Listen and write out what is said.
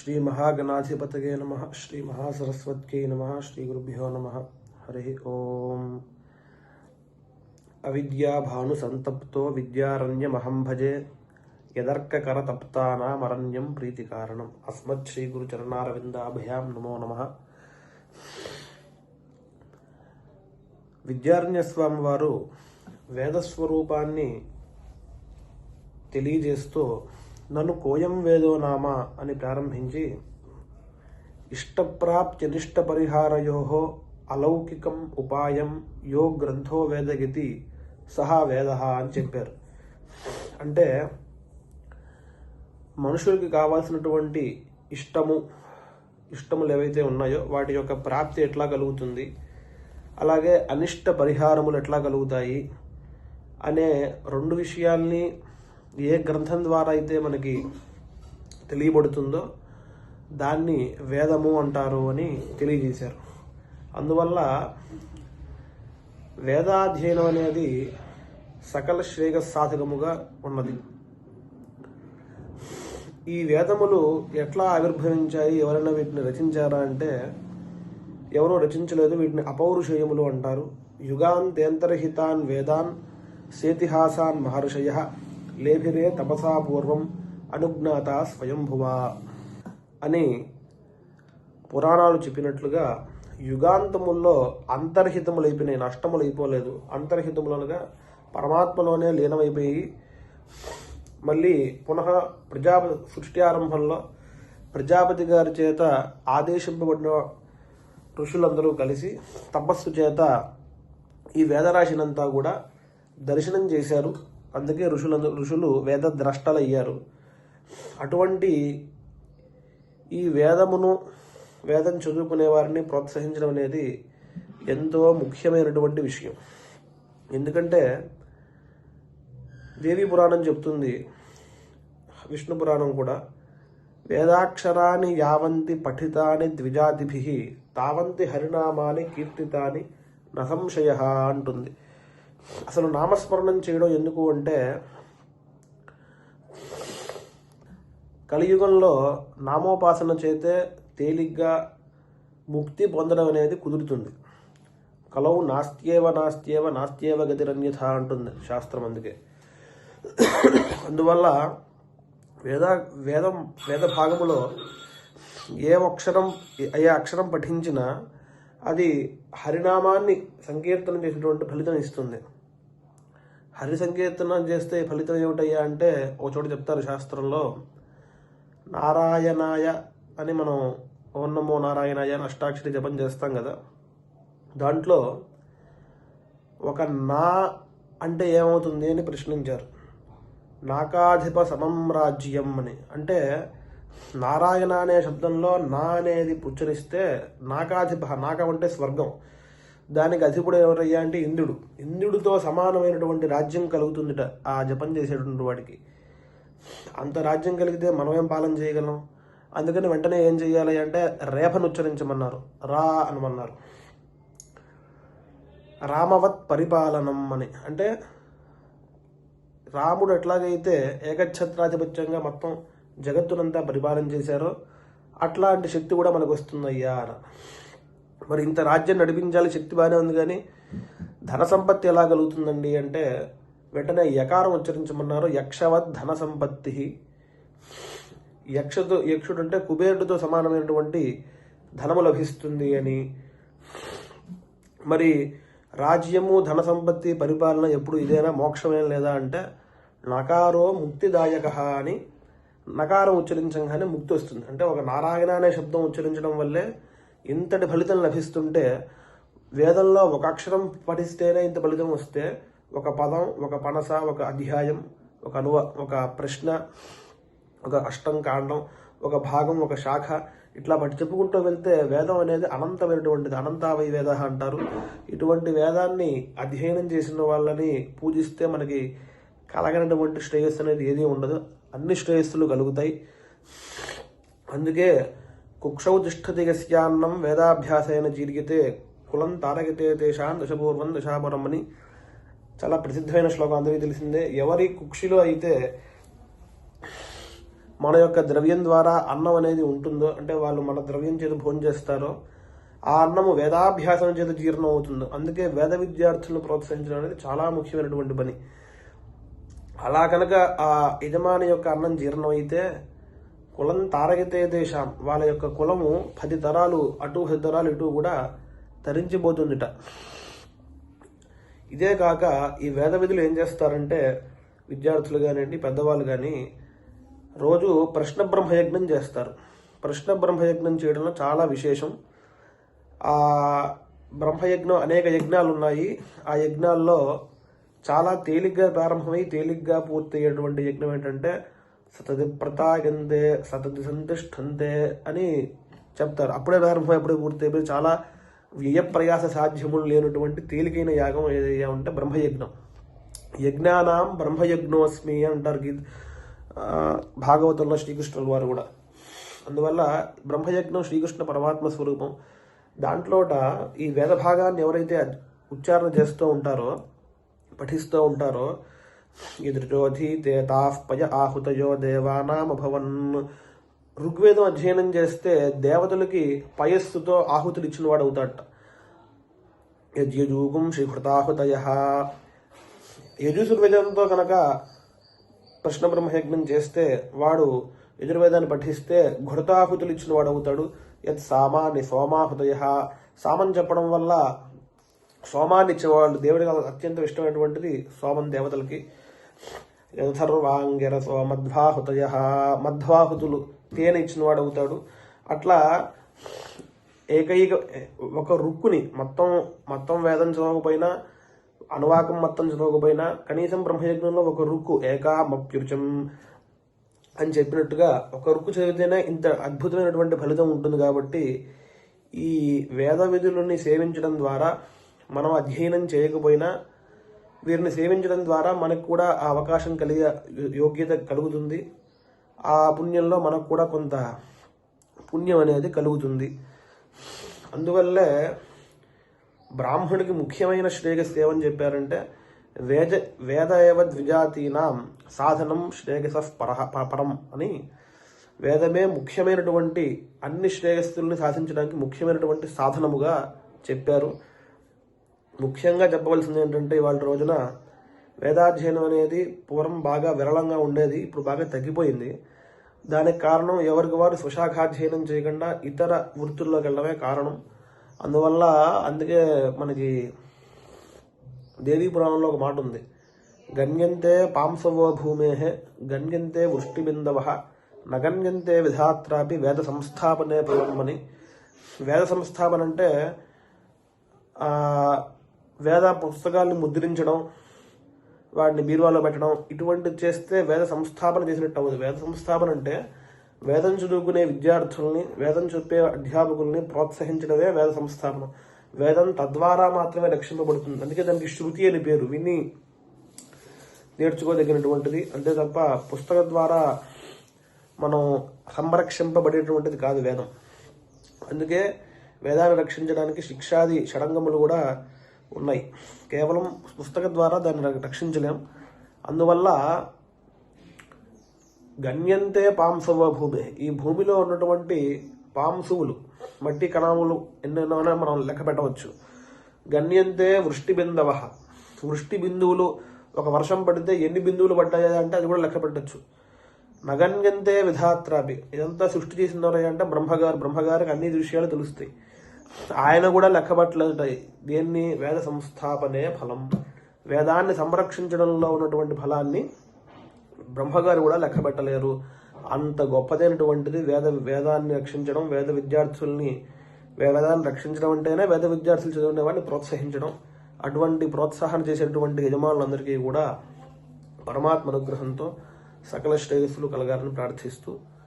శ్రీ మహాగణాధిపతయే నమ శ్రీ మహాసరస్వత్యై నమ శ్రీ గురుభ్యో నమ. హరి ఓం. అవిద్యాభాను సంతప్తో విద్యారణ్యమహం భజే యదర్కకరతప్తానామరణ్యం ప్రీతికారణం. అస్మత్ శ్రీ గురుచరణారవిందాభయాం నమో నమ. విద్యారణ్యస్వామి వారు వేదస్వరూపాన్ని తెలియజేస్తూ నన్ను కోయం వేదో నామ అని ప్రారంభించి ఇష్టప్రాప్త్యనిష్ట పరిహారయో అలౌకికం ఉపాయం యో గ్రంథో వేదగితి సహా వేద అని చెప్పారు. అంటే మనుషులకి కావాల్సినటువంటి ఇష్టము ఇష్టములు ఏవైతే ఉన్నాయో వాటి యొక్క ప్రాప్తి ఎట్లా కలుగుతుంది అలాగే అనిష్ట పరిహారములు ఎట్లా కలుగుతాయి అనే రెండు విషయాల్ని ఏ గ్రంథం ద్వారా అయితే మనకి తెలియబడుతుందో దాన్ని వేదము అంటారు అని తెలియజేశారు. అందువల్ల వేదాధ్యయనం అనేది సకల శ్రేయ సాధకముగా ఉన్నది. ఈ వేదములు ఎట్లా ఆవిర్భవించాయి ఎవరైనా వీటిని రచించారా అంటే ఎవరో రచించలేదు వీటిని అపౌరుషయములు అంటారు. యుగాంతేంతరహితాన్ వేదాన్ సేతిహాసాన్ మహర్షయ లేభిరే తపసా పూర్వం అనుజ్ఞాత స్వయంభువా అని పురాణాలు చెప్పినట్లుగా యుగాంతముల్లో అంతర్హితములైపోయినాయి నష్టములు అయిపోలేదు అంతర్హితములనగా పరమాత్మలోనే లీనమైపోయి మళ్ళీ పునః ప్రజాపతి సృష్టి ఆరంభంలో ప్రజాపతి గారి చేత ఆదేశింపబడిన ఋషులందరూ కలిసి తపస్సు చేత ఈ వేదరాశినంతా కూడా దర్శనం చేశారు. అందుకే ఋషుల ఋషులు వేద ద్రష్టలయ్యారు. అటువంటి ఈ వేదమును వేదం చదువుకునే వారిని ప్రోత్సహించడం అనేది ఎంతో ముఖ్యమైనటువంటి విషయం. ఎందుకంటే దేవి పురాణం చెప్తుంది విష్ణు పురాణం కూడా వేదాక్షరాన్ని యావంతి పఠితాని ద్విజాతిభి తావంతి హరినామాని కీర్తితాని నసంశయ అంటుంది. అసలు నామస్మరణం చేయడం ఎందుకు అంటే కలియుగంలో నామోపాసన చేతే తేలిగ్గా ముక్తి పొందడం అనేది కుదురుతుంది. కలవు నాస్త్యేవ నాస్త్యేవ నాస్త్యేవ గతిరన్యథ అంటుంది శాస్త్రం అందుకే. అందువల్ల వేద వేదం వేద భాగములో ఏ అక్షరం ఏ అక్షరం పఠించినా అది హరినామాన్ని సంకీర్తనం చేసినటువంటి ఫలితం ఇస్తుంది. హరి సంకీర్తనం చేస్తే ఫలితం ఏమిటయ్యా అంటే ఒక చోట చెప్తారు శాస్త్రంలో నారాయణాయ అని మనం ఓం నమో నారాయణాయ అని అష్టాక్షరి జపం చేస్తాం కదా. దాంట్లో ఒక నా అంటే ఏమవుతుంది అని ప్రశ్నించారు. నాకాధిప సమం రాజ్యం అని. అంటే నారాయణ అనే శబ్దంలో నా అనేది ఉచ్చరిస్తే నాకాధిప నాక అంటే స్వర్గం. దానికి అధిపుడు ఎవరయ్యా అంటే ఇంద్రుడు. ఇంద్రుడితో సమానమైనటువంటి రాజ్యం కలుగుతుందిట ఆ జపం చేసేటువంటి వాడికి. అంత రాజ్యం కలిగితే మనం ఏం పాలన చేయగలం? అందుకని వెంటనే ఏం చేయాలి అంటే రేపను ఉచ్చరించమన్నారు. రా అనమన్నారు రామవత్ పరిపాలనం అని. అంటే రాముడు ఎట్లాగైతే ఏకఛత్రాధిపత్యంగా మొత్తం జగత్తునంతా పరిపాలన చేశారో అట్లాంటి శక్తి కూడా మనకు వస్తుందయ్యా అని మరి ఇంత రాజ్యం నడిపించాలి శక్తి బాగానే ఉంది కానీ ధన సంపత్తి ఎలా కలుగుతుందండి అంటే వెంటనే యకారం ఉచ్చరించమన్నారు యక్షవత్ ధన సంపత్తి. యక్షతో యక్షుడు అంటే కుబేరుడితో సమానమైనటువంటి ధనము లభిస్తుంది అని. మరి రాజ్యము ధన సంపత్తి పరిపాలన ఎప్పుడు ఇదేనా మోక్షమేం లేదా అంటే నకారో ముక్తిదాయక అని నకారం ఉచ్చరించగానే ముక్తి వస్తుంది. అంటే ఒక నారాయణ అనే శబ్దం ఉచ్చరించడం వల్లే ఇంతటి ఫలితం లభిస్తుంటే వేదంలో ఒక అక్షరం పఠిస్తేనే ఇంత ఫలితం వస్తే ఒక పదం ఒక పనస ఒక అధ్యాయం ఒక అనువ ఒక ప్రశ్న ఒక అష్టం కాండం ఒక భాగం ఒక శాఖ ఇట్లా బట్టి చెప్పుకుంటూ వెళ్తే వేదం అనేది అనంతమైనటువంటిది. అనంతావై వేద అంటారు. ఇటువంటి వేదాన్ని అధ్యయనం చేసిన వాళ్ళని పూజిస్తే మనకి కలగనటువంటి శ్రేయస్సు అనేది ఏదీ ఉండదు. అన్ని శ్రేయస్సులు కలుగుతాయి. అందుకే కుక్షౌ తిష్టతి యస్యాన్నం వేదాభ్యాసైన జీర్యతే కులం తారగతే తేషాన్ దశపూర్వం దశాపరం అని చాలా ప్రసిద్ధమైన శ్లోకం అందరికీ తెలిసిందే. ఎవరి కుక్షిలో అయితే మన యొక్క ద్రవ్యం ద్వారా అన్నం అనేది ఉంటుందో అంటే వాళ్ళు మన ద్రవ్యం చేత భోజనం చేస్తారో ఆ అన్నము వేదాభ్యాసం చేత జీర్ణం అవుతుందో అందుకే వేద విద్యార్థులను ప్రోత్సహించడం అనేది చాలా ముఖ్యమైనటువంటి పని. అలా కనుక ఆ యజమాని యొక్క అన్నం జీర్ణం అయితే కులం తారగితే దేశం. వాళ్ళ యొక్క కులము పది తరాలు అటు పది తరాలు ఇటు కూడా తరించిపోతుందిట. ఇదే కాక ఈ వేద విధులు ఏం చేస్తారంటే విద్యార్థులు కానివ్వండి పెద్దవాళ్ళు కానీ రోజు ప్రశ్న బ్రహ్మయజ్ఞం చేస్తారు. ప్రశ్న బ్రహ్మయజ్ఞం చేయడంలో చాలా విశేషం. ఆ బ్రహ్మయజ్ఞం అనేక యజ్ఞాలు ఉన్నాయి ఆ యజ్ఞాల్లో చాలా తేలిగ్గా ప్రారంభమై తేలిగ్గా పూర్తయ్యేటువంటి యజ్ఞం ఏంటంటే సతది ప్రతాగందే సతది సంతిష్టంతే అని చెప్తారు. అప్పుడే ప్రారంభం అప్పుడే పూర్తి అయిపోయి చాలా వ్యయ ప్రయాస సాధ్యములు లేనటువంటి తేలికైన యాగం ఏదయ్యా ఉంటే బ్రహ్మయజ్ఞం. యజ్ఞానాం బ్రహ్మయజ్ఞోస్మి అంటారు గీత భాగవతంలో శ్రీకృష్ణుల వారు కూడా. అందువల్ల బ్రహ్మయజ్ఞం శ్రీకృష్ణ పరమాత్మ స్వరూపం. దాంట్లోట ఈ వేద భాగాన్ని ఎవరైతే ఉచ్చారణ చేస్తూ ఉంటారో పఠిస్తూ ఉంటారో ఎదుటోధీతే తాఃపయ ఆహుతయో దేవానామభవన్. ఋగ్వేదం అధ్యయనం చేస్తే దేవతలకి పయస్సుతో ఆహుతులు ఇచ్చినవాడు అవుతాట అవుతాడట యజ్యజూగుం శ్రీకృతాహుతయ. యజుర్వేదంతో కనుక కృష్ణ బ్రహ్మయజ్ఞం చేస్తే వాడు యజుర్వేదాన్ని పఠిస్తే ఘృతాహుతులు ఇచ్చిన వాడు అవుతాడు యత్ సామాన్ని సోమాహుతయ. సామని చెప్పడం వల్ల సోమాన్ని ఇచ్చేవాళ్ళు దేవుడికి అత్యంత ఇష్టమైనటువంటిది సోమం దేవతలకి. యథర్వాంగిరసో మధ్వాహుతయ మధ్వాహుతులు తేనె ఇచ్చినవాడు అవుతాడు అట్లా ఏకైక ఒక రుక్కుని మొత్తం మొత్తం వేదం చదవకపోయినా అనువాకం మొత్తం చదవకపోయినా కనీసం బ్రహ్మయజ్ఞంలో ఒక రుక్కు ఏకామప్యుచం అని చెప్పినట్టుగా ఒక రుక్కు చదివితేనే ఇంత అద్భుతమైనటువంటి ఫలితం ఉంటుంది కాబట్టి ఈ వేద విధులని సేవించడం ద్వారా మనం అధ్యయనం చేయకపోయినా వీరిని సేవించడం ద్వారా మనకు కూడా ఆ అవకాశం కలిగే యోగ్యత కలుగుతుంది. ఆ పుణ్యంలో మనకు కూడా కొంత పుణ్యం అనేది కలుగుతుంది. అందువల్లే బ్రాహ్మణుడికి ముఖ్యమైన శ్రేయస్సు ఏమని చెప్పారంటే వేద వేద ఏవ ద్విజాతీనాం సాధనం శ్రేయస పరహ ప- పరం అని. వేదమే ముఖ్యమైనటువంటి అన్ని శ్రేయస్సుల్ని సాధించడానికి ముఖ్యమైనటువంటి సాధనముగా చెప్పారు. ముఖ్యంగా చెప్పవలసింది ఏంటంటే ఇవాళ రోజున వేదాధ్యయనం అనేది పూర్వం బాగా విరళంగా ఉండేది ఇప్పుడు బాగా తగ్గిపోయింది. దానికి కారణం ఎవరికి వారు స్వశాఖాధ్యయనం చేయకుండా ఇతర వృత్తుల్లోకి వెళ్ళడమే కారణం. అందువల్ల అందుకే మనకి దేవీ పురాణంలో ఒక మాట ఉంది. గణ్యంతే పాంసవో భూమే గణ్యంతే వృష్టిబిందవ నగణ్యంతే విధాత్రాపి వేద సంస్థాపనే పూర్వమని వేద సంస్థాపన అంటే వేద పుస్తకాల్ని ముద్రించడం వాటిని బీరువాలో పెట్టడం ఇటువంటి చేస్తే వేద సంస్థాపన చేసినట్టు అవ్వదు. వేద సంస్థాపన అంటే వేదం చదువుకునే విద్యార్థుల్ని వేదం చెప్పే అధ్యాపకుల్ని ప్రోత్సహించడమే వేద సంస్థాపన. వేదం తద్వారా మాత్రమే రక్షింపబడుతుంది. అందుకే దానికి శృతి అని పేరు. విని నేర్చుకోదగినటువంటిది. అంతే తప్ప పుస్తక ద్వారా మనం సంరక్షింపబడేటువంటిది కాదు వేదం. అందుకే వేదాన్ని రక్షించడానికి శిక్షాది షడంగములు కూడా ఉన్నాయి. కేవలం పుస్తకం ద్వారా దాన్ని రక్షించలేం. అందువల్ల గణ్యంతే పాంసవ భూమి. ఈ భూమిలో ఉన్నటువంటి పాంసువులు మట్టి కణాములు ఎన్నెన్నోనే మనం లెక్క పెట్టవచ్చు. గణ్యంతే వృష్టి బిందవ వృష్టి బిందువులు ఒక వర్షం పడితే ఎన్ని బిందువులు పడ్డాయా అంటే అది కూడా లెక్క పెట్టచ్చు. నగణ్యంతే విధాత్రాపి. ఇదంతా సృష్టి చేసిందో అంటే బ్రహ్మగారు. బ్రహ్మగారికి అన్ని విషయాలు తెలుస్తాయి. ఆయన కూడా లెక్కబట్టలేదు. దేన్ని? వేద సంస్థాపనే ఫలం. వేదాన్ని సంరక్షించడంలో ఉన్నటువంటి ఫలాన్ని బ్రహ్మగారు కూడా లెక్కబెట్టలేరు. అంత గొప్పదైనటువంటిది వేద వేదాన్ని రక్షించడం వేద విద్యార్థుల్ని వేదాన్ని రక్షించడం అంటేనే వేద విద్యార్థులు చదివిన వాడిని ప్రోత్సహించడం. అటువంటి ప్రోత్సాహం చేసేటువంటి యజమానులందరికీ కూడా పరమాత్మ అనుగ్రహంతో సకల శ్రేయస్సులు కలగాలని ప్రార్థిస్తూ